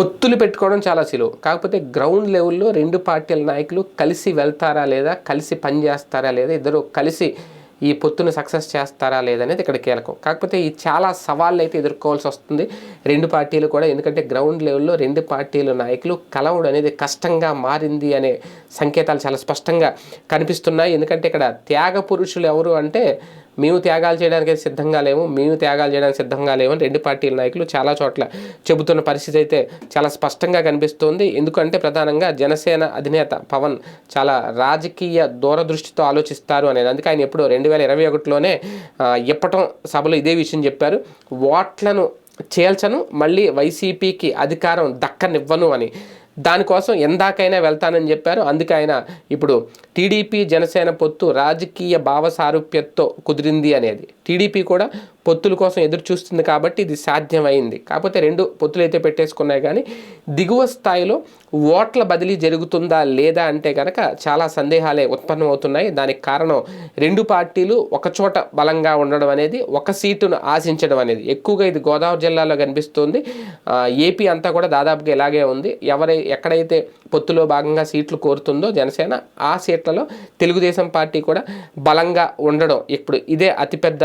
పొత్తులు పెట్టుకోవడం చాలా సులువు. కాకపోతే గ్రౌండ్ లెవెల్లో రెండు పార్టీల నాయకులు కలిసి వెళ్తారా లేదా కలిసి పనిచేస్తారా లేదా ఇద్దరు కలిసి ఈ పొత్తును సక్సెస్ చేస్తారా లేదనేది ఇక్కడ కీలకం. కాకపోతే ఈ చాలా సవాళ్ళు అయితే ఎదుర్కోవాల్సి వస్తుంది. రెండు పార్టీలు కూడా ఎందుకంటే గ్రౌండ్ లెవెల్లో రెండు పార్టీల నాయకులు కలవడం అనేది కష్టంగా మారింది అనే సంకేతాలు చాలా స్పష్టంగా కనిపిస్తున్నాయి. ఎందుకంటే ఇక్కడ త్యాగ పురుషులు ఎవరు అంటే మేము త్యాగాలు చేయడానికి సిద్ధంగా లేము మేము త్యాగాలు చేయడానికి సిద్ధంగా లేము అని రెండు పార్టీల నాయకులు చాలా చోట్ల చెబుతున్న పరిస్థితి అయితే చాలా స్పష్టంగా కనిపిస్తోంది. ఎందుకంటే ప్రధానంగా జనసేన అధినేత పవన్ చాలా రాజకీయ దూరదృష్టితో ఆలోచిస్తారు అనేది. అందుకే ఆయన ఎప్పుడో రెండు వేల ఇరవై ఒకటిలోనే ఇప్పటం సభలో ఇదే విషయం చెప్పారు. ఓట్లను చేల్చను మళ్ళీ వైసీపీకి అధికారం దక్కనివ్వను అని. దానికోసం ఎందాకైనా వెళ్తానని చెప్పారు. అందుకే ఆయన ఇప్పుడు టీడీపీ జనసేన పొత్తు రాజకీయ భావ సారూప్యతతో కుదిరింది అనేది. టీడీపీ కూడా పొత్తుల కోసం ఎదురు చూస్తుంది కాబట్టి ఇది సాధ్యమైంది. కాకపోతే రెండు పొత్తులు అయితే పెట్టేసుకున్నాయి కానీ దిగువ స్థాయిలో ఓట్ల బదిలీ జరుగుతుందా లేదా అంటే కనుక చాలా సందేహాలే ఉత్పన్నమవుతున్నాయి. దానికి కారణం రెండు పార్టీలు ఒకచోట బలంగా ఉండడం అనేది ఒక సీటును ఆశించడం అనేది. ఎక్కువగా ఇది గోదావరి జిల్లాలో కనిపిస్తుంది. ఏపీ అంతా కూడా దాదాపుగా ఇలాగే ఉంది. ఎవరై ఎక్కడైతే పొత్తులో భాగంగా సీట్లు కోరుతుందో జనసేన ఆ సీట్లలో తెలుగుదేశం పార్టీ కూడా బలంగా ఉండడం ఇప్పుడు ఇదే అతిపెద్ద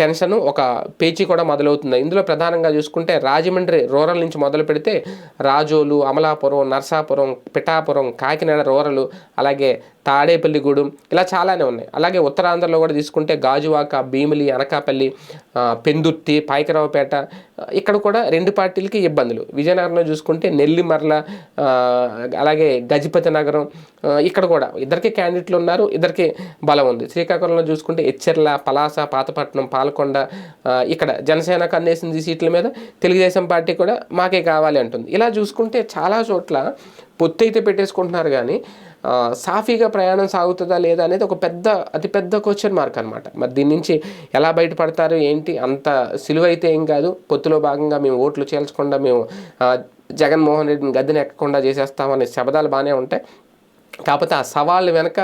టెన్షన్ ఒక పేచీ కూడా మొదలవుతుంది. ఇందులో ప్రధానంగా చూసుకుంటే రాజమండ్రి రూరల్ నుంచి మొదలు పెడితే రాజోలు అమలాపురం నర్సాపురం పిఠాపురం కాకినాడ రూరల్ అలాగే తాడేపల్లిగూడెం ఇలా చాలానే ఉన్నాయి. అలాగే ఉత్తరాంధ్రలో కూడా తీసుకుంటే గాజువాక భీమిలి అనకాపల్లి పెందుర్తి పాయకరావుపేట ఇక్కడ కూడా రెండు పార్టీలకి ఇబ్బందులు. విజయనగరంలో చూసుకుంటే నెల్లిమర్ల అలాగే గజపతి నగరం ఇక్కడ కూడా ఇద్దరికి క్యాండిడేట్లు ఉన్నారు ఇద్దరికి బలం ఉంది. శ్రీకాకుళంలో చూసుకుంటే ఎచ్చెర్ల పలాస విశాఖపట్నం పాలకొండ ఇక్కడ జనసేన కన్నేసింది సీట్ల మీద తెలుగుదేశం పార్టీ కూడా మాకే కావాలి అంటుంది. ఇలా చూసుకుంటే చాలా చోట్ల పొత్తు అయితే పెట్టేసుకుంటున్నారు కానీ సాఫీగా ప్రయాణం సాగుతుందా లేదా అనేది ఒక పెద్ద అతిపెద్ద క్వశ్చన్ మార్క్ అనమాట మరి దీని నుంచి ఎలా బయటపడతారు ఏంటి అంత సులువైతే ఏం కాదు. పొత్తులో భాగంగా మేము ఓట్లు చేల్చకుండా మేము జగన్మోహన్ రెడ్డిని గద్దెని ఎక్కకుండా చేసేస్తామనే శబదాలు బాగానే ఉంటాయి. కాకపోతే ఆ సవాళ్ళు వెనక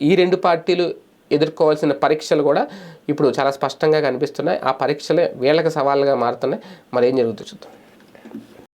ఈ రెండు పార్టీలు ఎదుర్కోవాల్సిన పరీక్షలు కూడా ఇప్పుడు చాలా స్పష్టంగా కనిపిస్తున్నాయి. ఆ పరీక్షలే వీళ్ళకి సవాళ్ళుగా మారుతున్నాయి. మరి ఏం జరుగుతుందో చూద్దాం.